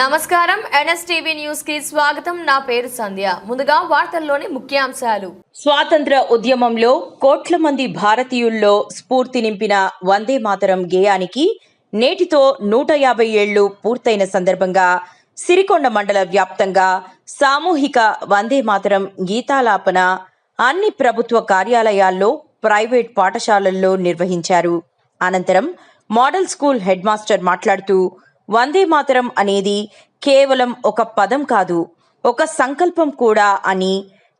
నమస్కారం. ఎన్ఎస్టీవీ న్యూస్కి స్వాగతం. నా పేరు సంధ్య. ముందుగా వార్తల్లోని ముఖ్యాంశాలు. స్వాతంత్ర ఉద్యమంలో కోట్ల మంది భారతీయుల్లో స్ఫూర్తి నింపిన వందే మాతరం గేయానికి నేటితో నూట యాభై ఏళ్ళు పూర్తయిన సందర్భంగా సిరికొండ మండల వ్యాప్తంగా సామూహిక వందే మాతరం గీతాలాపన అన్ని ప్రభుత్వ కార్యాలయాల్లో ప్రైవేట్ పాఠశాలల్లో నిర్వహించారు. అనంతరం మోడల్ స్కూల్ హెడ్ మాస్టర్ మాట్లాడుతూ వందే మాతరం అనేది కేవలం ఒక పదం కాదు ఒక సంకల్పం కూడా అని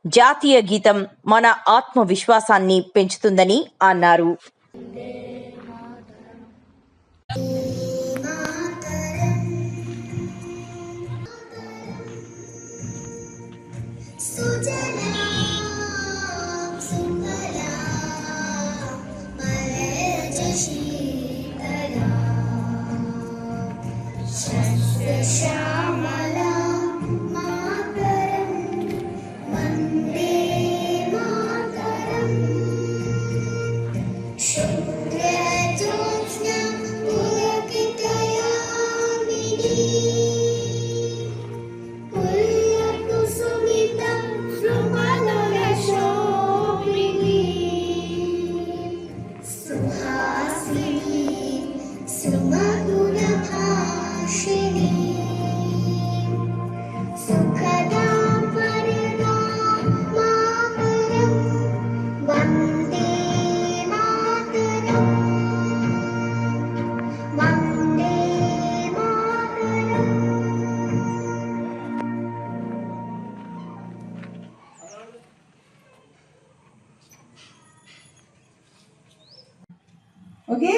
జాతీయ గీతం మన ఆత్మవిశ్వాసాన్ని పెంచుతుందని అన్నారు Sudan. शस्यश्यामलां ఓకే?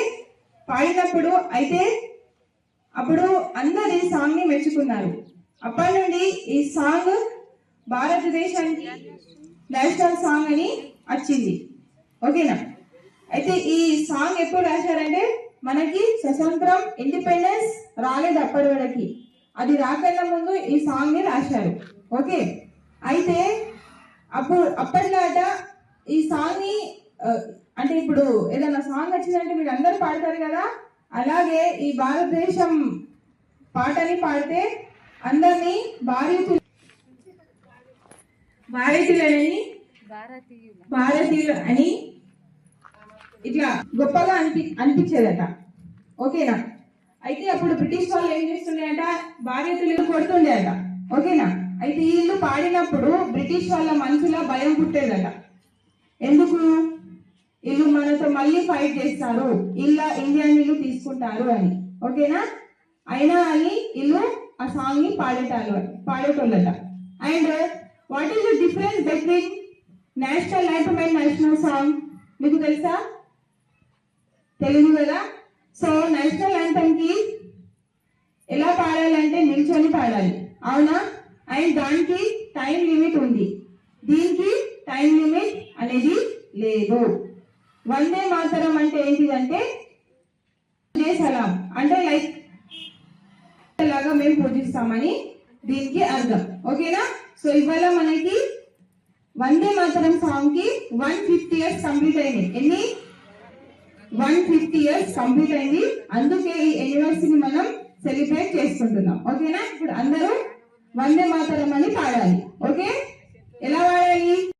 పాడినప్పుడు అయితే అప్పుడు అందరు ఈ సాంగ్ని మెచ్చుకున్నారు. అప్పటి నుండి ఈ సాంగ్ భారతదేశానికి నేషనల్ సాంగ్ అని వచ్చింది. ఓకేనా? అయితే ఈ సాంగ్ ఎప్పుడు రాశారంటే మనకి స్వతంత్రం ఇండిపెండెన్స్ రాలేదు అప్పటి వరకు. అది రాకన్నా ముందు ఈ సాంగ్ని రాశారు. ఓకే? అయితే అప్పుడు అప్పట్లాట ఈ సాంగ్ని అంటే ఇప్పుడు ఏదైనా సాంగ్ వచ్చిందంటే మీరు అందరు పాడతారు కదా? అలాగే ఈ భారతదేశం పాటని పాడితే అందరినీ భారతీయులు భారతీయులని భారతీయులు అని ఇట్లా గొప్పగా అనిపి అనిపించేదట. ఓకేనా? అయితే అప్పుడు బ్రిటిష్ వాళ్ళు ఏం చేస్తుండేట భారతీయులు కొడుతుండేట ఓకేనా? అయితే వీళ్ళు పాడినప్పుడు బ్రిటిష్ వాళ్ళ మనసులో భయం పుట్టేదట. ఎందుకు? వీళ్ళు మనతో మళ్ళీ ఫైట్ చేస్తారు. ఇలా ఇండియన్ వీళ్ళు తీసుకుంటారు అని. ఓకేనా? అయినా ఇల్లు ఆ సాంగ్ని పాడేటారు పాడేటోళ్ళట and what is the difference between national anthem and national song మీకు తెలుసా తెలుగు కదా సో నేషనల్ యాంథమ్కి ఎలా పాడాలంటే నిల్చొని పాడాలి అవునా అండ్ దానికి టైం లిమిట్ ఉంది దీనికి టైం లిమిట్ అనేది లేదు. వందే మాతరం అంటే ఏంటిదంటే సలాం అంటే లైక్ లాగా మేము పూజిస్తామని దీనికి అర్థం. ఓకేనా? సో ఇవాళ మనకి వందే మాతరం సాంగ్కి వన్ ఫిఫ్టీ ఇయర్స్ కంప్లీట్ అయింది. ఎన్ని? వన్ ఫిఫ్టీ ఇయర్స్ కంప్లీట్ అయింది. అందుకే ఈ anniversary మనం సెలబ్రేట్ చేసుకుంటున్నాం. ఓకేనా? ఇప్పుడు అందరూ వందే మాతరం అని పాడాలి. ఓకే? ఎలా పాడాలి?